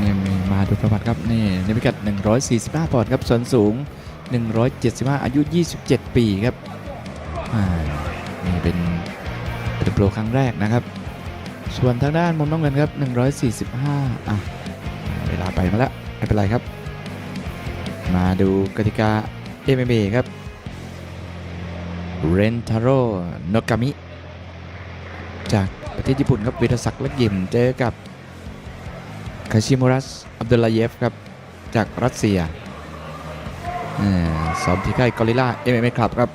นี่มาดูประวัติครับนี่ในพิกัด 145ปอนด์ครับส่วนสูง 175 อายุ 27 ปีครับนี่เป็นเป็นโปรครั้งแรกนะครับ ส่วนทางด้านมุมน้ำเงินครับ 145อะเวลาไปมาแล้วไม่เป็นไรครับ มาดูกติกา MMA ครับเรนทาโร่โนกามิ จากประเทศญี่ปุ่นครับวิทศักดิ์และยิมเจอกับ คาชิมุรัส อับดุลลาเยฟครับ จากรัสเซียอ่ซ้อมที่ค่ายกอริล่า MMA ครับครับ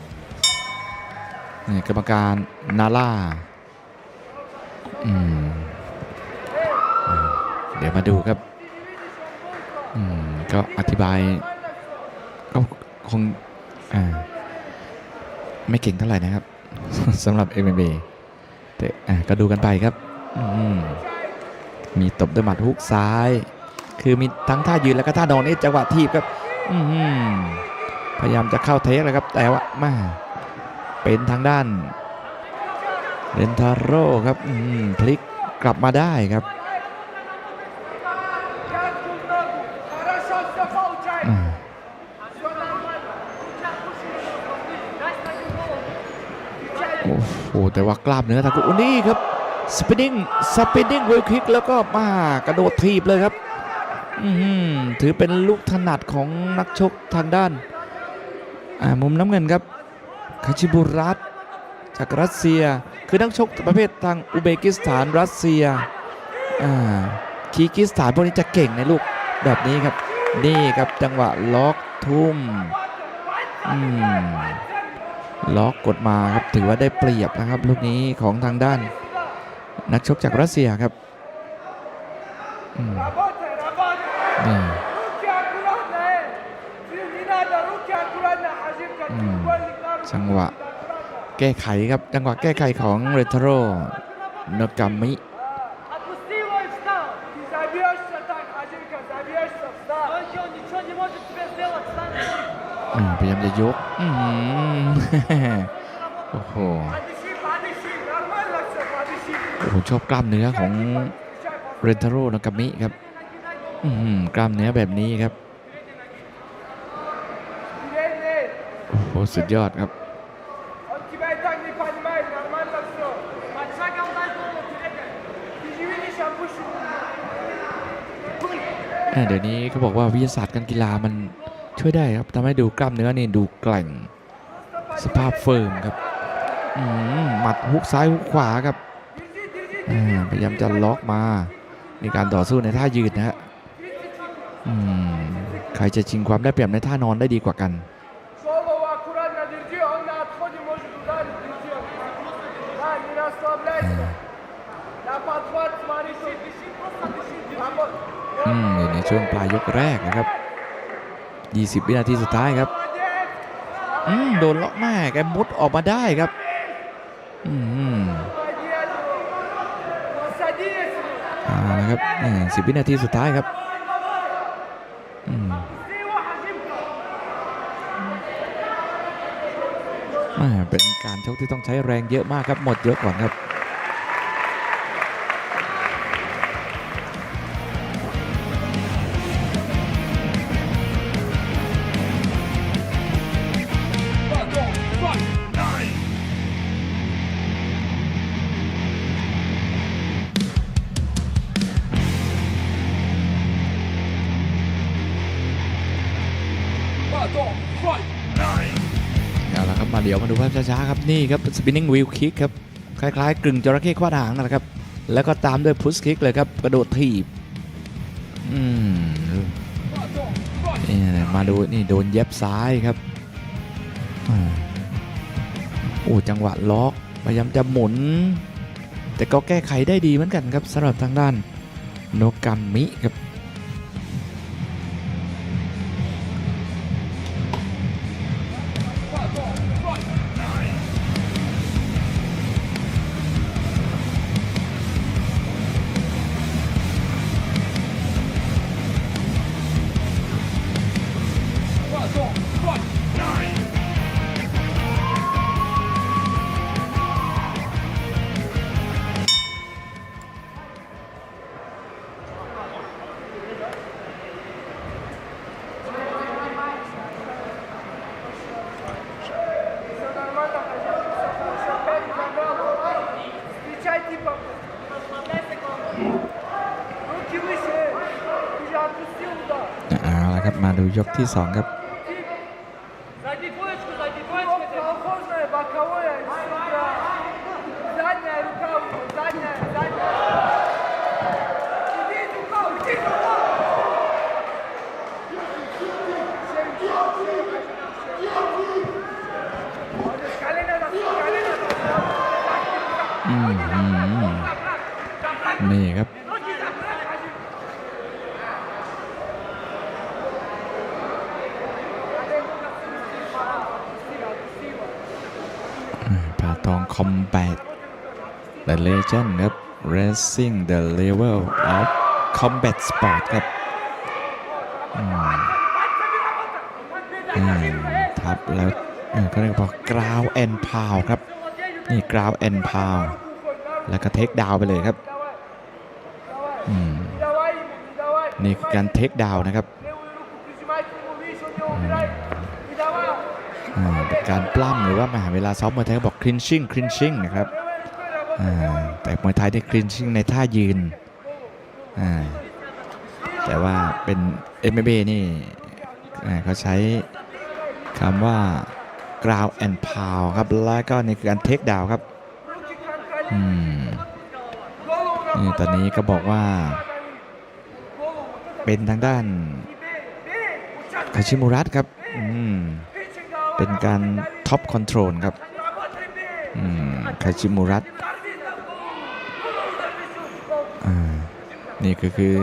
นี่กรรมการนาล่าเดี๋ยวมาดูครับก็อธิบาย ก็คงไม่เก่งเท่าไหร่นะครับสำหรับ MMA แต่อะก็ดูกันไปครับ อืม มีตบด้วยหมัดฮุกซ้าย คือมีทั้งท่ายืนแล้วก็ท่านอนนี่จังหวะทีบครับพยายามจะเข้าเทคเลยครับ แต่ว่ามาเป็นทางด้านเรนทาโร่ครับพลิกกลับมาได้ครับโอ้โหแต่ว่ากล้ามเนื้อทางกูนี่ครับ สปินนิ่งสปินนิ่งเวลคิกแล้วก็มากระโดดทีบเลยครับถือเป็นลูกถนัดของนักชกทางด้านมุมน้ำเงินครับคาชิบุรัตจากรัสเซียคือนักชกประเภททางอุเบกิสถานรัสเซียคีกิสถานพวกนี้จะเก่งในลูกแบบนี้ครับ นี่ครับจังหวะล็อกทุ่มมล็อกกดมาครับถือว่าได้เปรียบนะครับ ลูกนี้ของทางด้าน นักชกจากรัสเซียครับจังหวะแก้ไขครับ จังหวะแก้ไขของเรทโรนกามิพยายามจะยกโอ้โห ผมชอบกล้ามเนื้อของเรนทาโร่นะกามิครับกล้ามเนื้อแบบนี้ครับโอ้หสุดยอดครับเดี๋ยวนี้เขาบอกว่าวิทยาศาสตร์การกีฬามันช่วยได้ครับทำให้ดูกล้ามเนื้อนี่ดูแกล่งสภาพเฟิร์มครับหมัดฮุกซ้ายฮุกขวาครับ พยายามจะล็อกมา มีการต่อสู้ในท่ายืดนะฮะใครจะชิงความได้เปรียบในท่านอนได้ดีกว่ากันอืมในช่วงปลายยกแรกนะครับ 20 วินาทีสุดท้ายครับอืมโดนล็อกแม่แกมุดออกมาได้ครับ อืม อ่านะครับสิบวินาทีสุดท้ายครับเป็นการชกที่ต้องใช้แรงเยอะมากครับ หมดเยอะก่อนครับ ดี๋ยวมาดูภาพช้าๆครับนี่ครับสปินนิ่งวิ l คิกครับคล้ายๆ กึ่งจระเข้คว้าหางนะครับ แล้วก็ตามด้วยพุชคิกเลยครับกระโดดถีบอืมนี่มาดูนี่โดนเย็บซ้ายครับโอ้จังหวะล็อกพยายามจะหมุน แต่ก็แก้ไขได้ดีเหมือนกันครับสำหรับทางด้านโนกามิครับ ยกที่ 2 ครับ Combat The Legend ครับ Racing the Level of Combat Sport ครับทับแล้วเขาเรียกว่ากราวแอนพาวครับ นี่กราวแอนพาวแล้วก็เทคดาวไปเลยครับนี่การเทคดาวนะครับ การปล้ำหรือว่ามาหาเวลาซ้อมมวยไทยบอกคลินชิ่งคลินชิ่งนะครับแต่มวยไทยได้คลินชิ่งในท่ายืน แต่ว่าเป็น MMA นี่เขาใช้คำว่า ground and pound ครับ แล้วก็นี่คือการเทคดาวครับนี่ตอนนี้ก็บอกว่า เป็นทางด้านคาชิมูรัตครับ อืม เป็นการท็อปคอนโทรลครับคาชิมูรัตนี่ก็คือ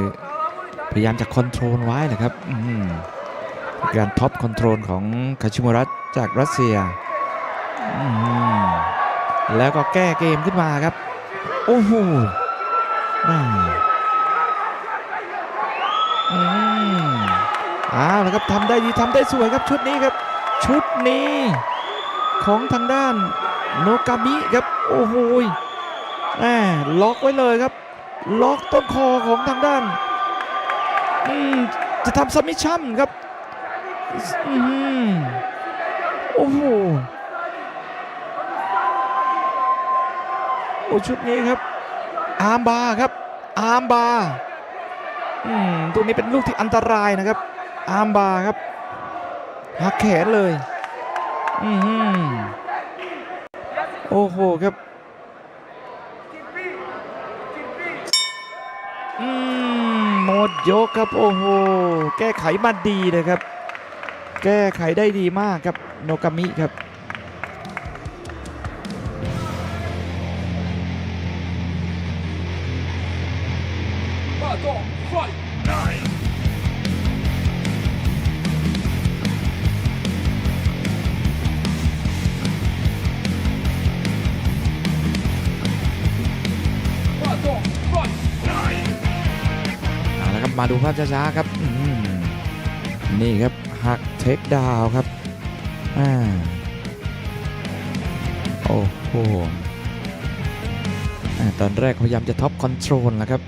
พยายามจะคอนโทรลไว้นะครับการท็อปคอนโทรลของคาชิมูรัตจากรัสเซีย แล้วก็แก้เกมขึ้นมาครับ โอ้โหอ้าวนะครับทำได้ดีทำได้สวยครับชุดนี้ครับ ชุดนี้ของทางด้านโนกามิครับ โอ้โหแหมล็อกไว้เลยครับ ล็อกต้นคอของทางด้านอืมจะทำซัมมิชชั่นครับอืมโอ้โหโอ้ชุดนี้ครับ อาร์มบาร์ครับ อาร์มบาร์อืมตัวนี้เป็นลูกที่อันตรายนะครับ อาร์มบาร์ครับ หักแขนเลย อืมโอ้โหครับ อืมหมดยกครับ โอ้โห แก้ไขมาดีเลยครับ แก้ไขได้ดีมากครับ โนกามิครับ ดูภาพช้าๆครับนี่ครับหักเทคดาวครับอ่าโอ้โหอตอนแรกพยายามจะท็อปคอนโทรลนะครับ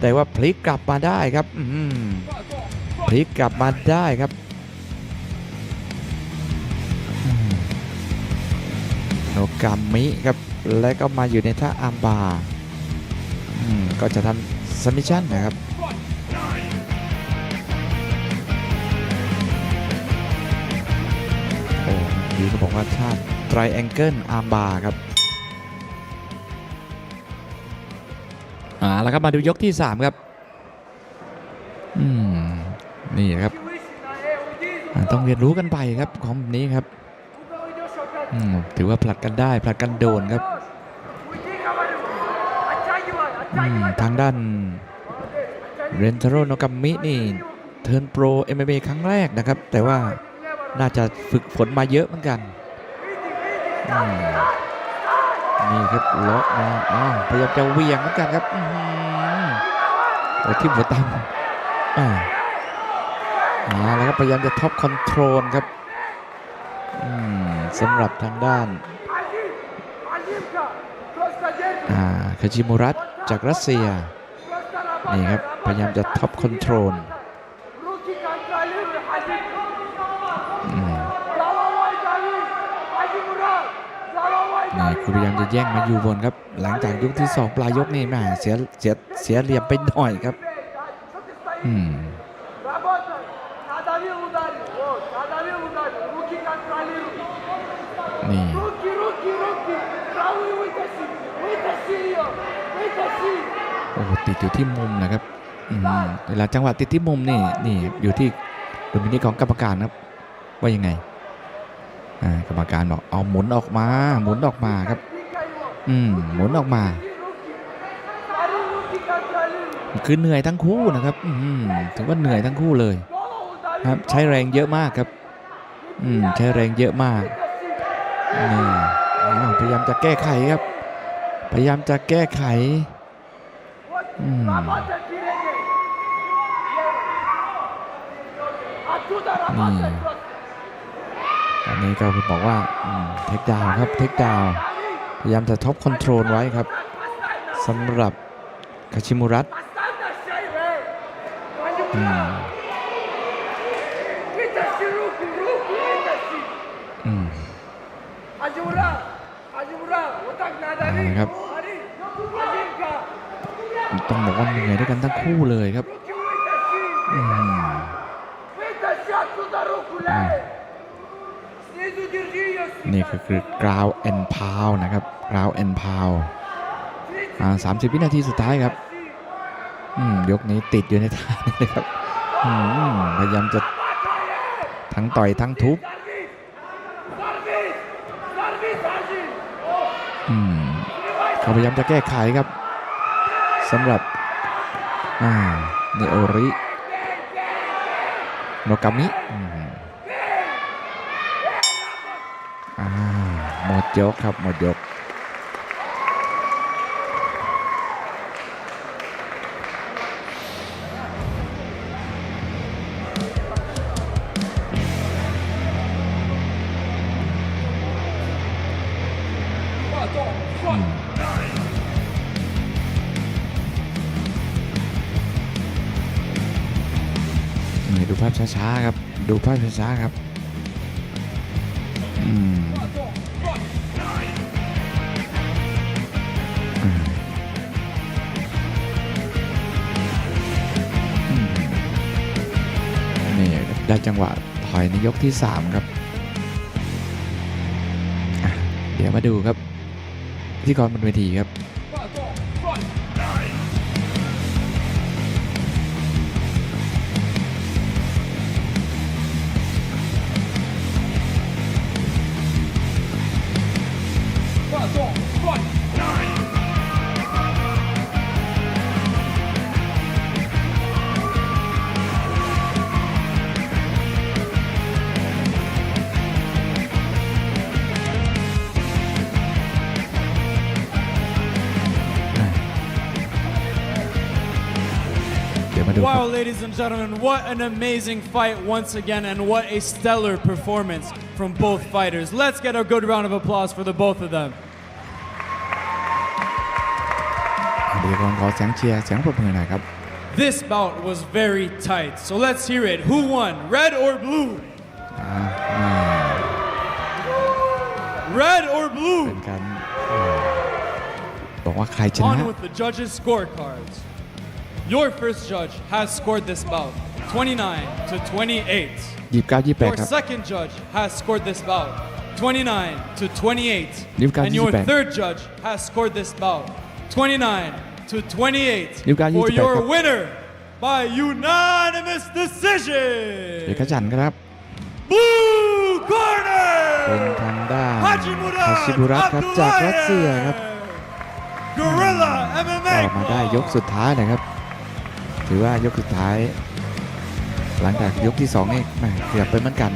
แต่ว่าพลิกกลับมาได้ครับพลิกกลับมาได้ครับโนกามิครับ และก็มาอยู่ในท่าอัมบาก็จะทำซัมมิชชั่นนะครับ ดีเขาบอกว่าชาติไตรแองเกิลอาร์มบาร์ครับอ่าแล้วครับมาดูยกที่ 3 ครับอืมนี่ครับ ต้องเรียนรู้กันไปครับของแบบนี้ครับถือว่าผลัดกันได้ผลัดกันโดนครับทางด้านเรนทโรโนกัมมินี่ เทิร์นโปรเอ็มเอครั้งแรกนะครับ แต่ว่า น่าจะฝึกฝนมาเยอะเหมือนกันนี่ครับล็อกมาอ้าพยายามจะเวียงเหมือนกันครับโอ้ทิ่มหัวตั้งอ่าแล้วก็พยายามจะท็อปคอนโทรลครับสำหรับทางด้านคาชิมุรัตจากรัสเซีย นี่ครับ พยายามจะท็อปคอนโทรล นายคุณพยายามจะแย่งมาอยู่บนครับ หลังจากยกที่ 2 ปลายยกนี่แม่เสียเสียเสียเหลี่ยมไปหน่อยครับอืมนี่โอ้ติดอยู่ที่มุมนะครับเวลาจังหวะติดที่มุมนี่นี่อยู่ที่ดุลพินิจของกรรมการครับ ว่ายังไง กรรมการบอกเอาหมุนออกมา หมุนออกมาครับ อืมหมุนออกมา คือเหนื่อยทั้งคู่นะครับอืถือว่าเหนื่อยทั้งคู่เลย ครับใช้แรงเยอะมากครับ อืมใช้แรงเยอะมากนี่พยายามจะแก้ไขครับ พยายามจะแก้ไขอืมนี่ อนนี้ก็บอกว่าเทคดาวครับเทคดาวพยายามจะท็อปคอนโทรลไว้ครับสำหรับคาชิมุรัตนะครับต้องบอกว่าเหนื่อยด้วยกันทั้งคู่เลยครับ นี่คือกราวแอนพาวนะครับกราวแอนพาวอ่สามสิบวินาทีสุดท้ายครับยกนี้ติดอยู่ในท่านี้ครับพยายามจะทั้งต่อยทั้งทุบเขาพยายามจะแก้ไขครับสำหรับอ่เนโอริโนกามิ หมดยกครับหมดยก ดูภาพช้าๆครับ ดูภาพช้าๆครับ อืม นี่ได้จังหวะถอยในยกที่ 3 ครับเดี๋ยวมาดูครับพิธีกรบนเวทีครับ Wow, ladies and gentlemen, what an amazing fight once again, and what a stellar performance from both fighters. Let's get a good round of applause for the both of them. ดี๋ยวก่อนขอเสียงเชียร์เสียงปรบมือหน่อยครับ This bout was very tight, so let's hear it. Who won, red or blue? อ่าอ่า Red or เป็ blue? นการอ่าบอกว่าใครชนะ On with the judges' scorecards. Your first judge has scored this bout 29 to 28. ยี่สิบเก้ายี่สิบแปด Your ครับ second judge has scored this bout 29 to 28. Livka And your Zizipek. third judge has scored this bout 29 to 28 Livka for Zizipek your ครับ winner by unanimous decision. เอกฉันท์ครับ Blue corner. เป็นทางด้าน Hachimurat ฮาชิบุระครับจากรัสเซียครับ Gorilla ก็ MMA มาได้ยกสุดท้ายนะครับ ถือว่ายกสุดท้าย หลังจากยกที่สองนี่แหม่เกือบไปเหมือนกัน